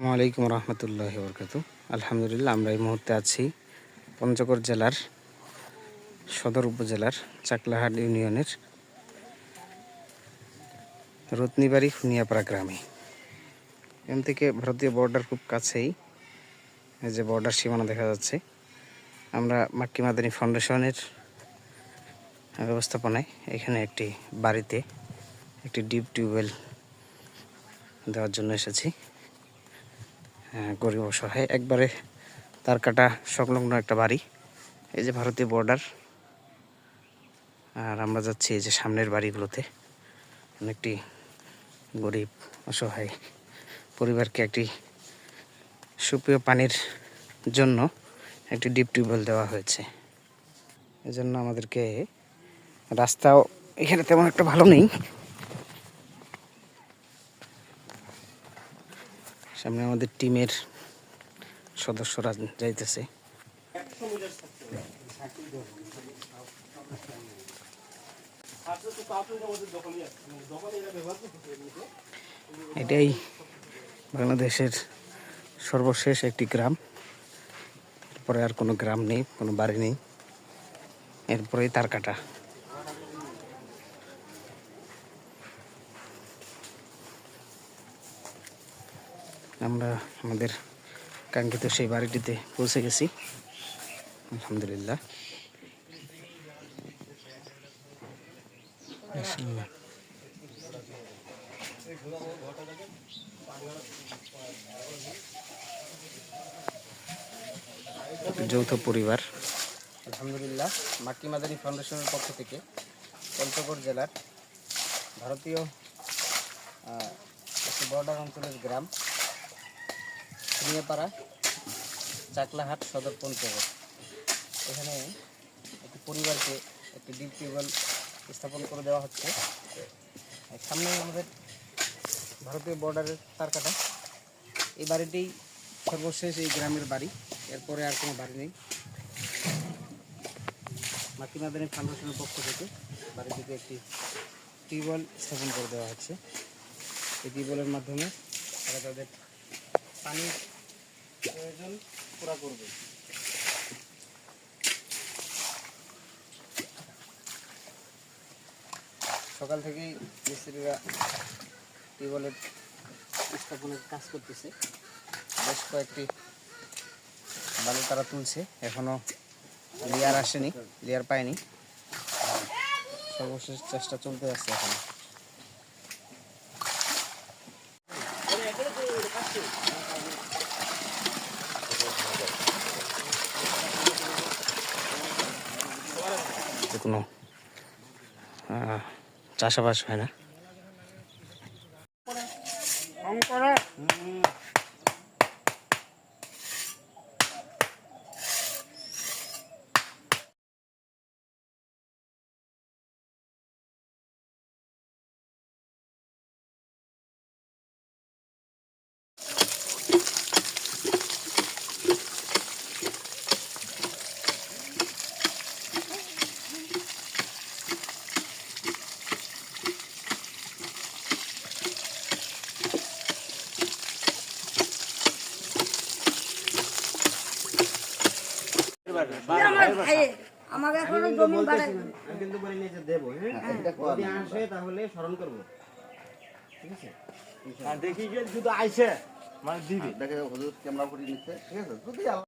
আসসালামু আলাইকুম রহমতুল্লাহ বরকাত আলহামদুলিল্লাহ, আমরা এই মুহূর্তে আছি পঞ্চগড় জেলার সদর উপজেলার চাকলাহাট ইউনিয়নের রত্নিবাড়ি খুনিয়াপাড়া গ্রামে। এখান থেকে ভারতীয় বর্ডার খুব কাছেই এই যে বর্ডার সীমানা দেখা যাচ্ছে। আমরা মাক্কি মাদানী ফাউন্ডেশনের ব্যবস্থাপনায় এখানে একটি বাড়িতে একটি ডিপ টিউবওয়েল দেওয়ার জন্য এসেছি। গরিব অসহায়। একবারে তার কাটা সংলগ্ন একটা বাড়ি। এই যে ভারতীয় বর্ডার আর আমরা যাচ্ছি এই যে সামনের বাড়িগুলোতে। অনেকটি গরিব, অসহায় পরিবারকে একটি সুপ্রিয় পানির জন্য একটি ডিপ টিউবওয়েল দেওয়া হয়েছে। এজন্য আমাদেরকে রাস্তাও এখানে তেমন একটা ভালো নেই। সামনে আমাদের টিমের সদস্যরা যাইতেছে। এটাই বাংলাদেশের সর্বশেষ একটি গ্রাম। এরপরে আর কোনো গ্রাম নেই, কোনো বাড়ি নেই। এরপরেই তার কাটা। আমরা আমাদের কাঙ্ক্ষিত সেই বাড়িটিতে পৌঁছে গেছি। আলহামদুলিল্লাহ। যৌথ পরিবার। আলহামদুলিল্লাহ মাটি মাদানী ফাউন্ডেশনের পক্ষ থেকে পঞ্চগড় জেলার ভারতীয় বর্ডার অঞ্চলের গ্রাম নিয়েপাড়া চাকলাহাট সদর পঞ্চগড় এখানে একটি পরিবারকে একটি ডিপ টিউবওয়েল স্থাপন করে দেওয়া হচ্ছে। সামনে আমাদের ভারতীয় বর্ডারের তার কাটা এই বাড়িটি সর্বশেষ এই গ্রামের বাড়ি। এরপরে আর কোনো বাড়ি নেই। মাতৃমাদানী ফাউন্ডেশনের পক্ষ থেকে বাড়িটিতে একটি টিউবওয়েল স্থাপন করে দেওয়া হচ্ছে। এই টিউবওয়েলের মাধ্যমে তারা তাদের পানির প্রয়োজন পুরা করবে। সকাল থেকেই মিস্ত্রিরা টিউবওয়েলের স্থাপনের কাজ করতেছে। বেশ কয়েকটি বালু তারা তুলছে। এখনও লেয়ার আসেনি, লেয়ার পায়নি। সর্বশেষ চেষ্টা চলতে যাচ্ছে এখন। কোনো চাষাবাস হয় না। আমার ভাইয়ের আমাকে এখনও জমি বাড়াই আমি কিন্তু বলি নিয়ে যে দেবো হ্যাঁ? যদি আসে তাহলে স্মরণ করব। ঠিক আছে? আর দেখি যে শুধু আইসে মানে দিবি। দেখে হুজুর ক্যামেরা করে নিচ্ছে ঠিক আছে? যদি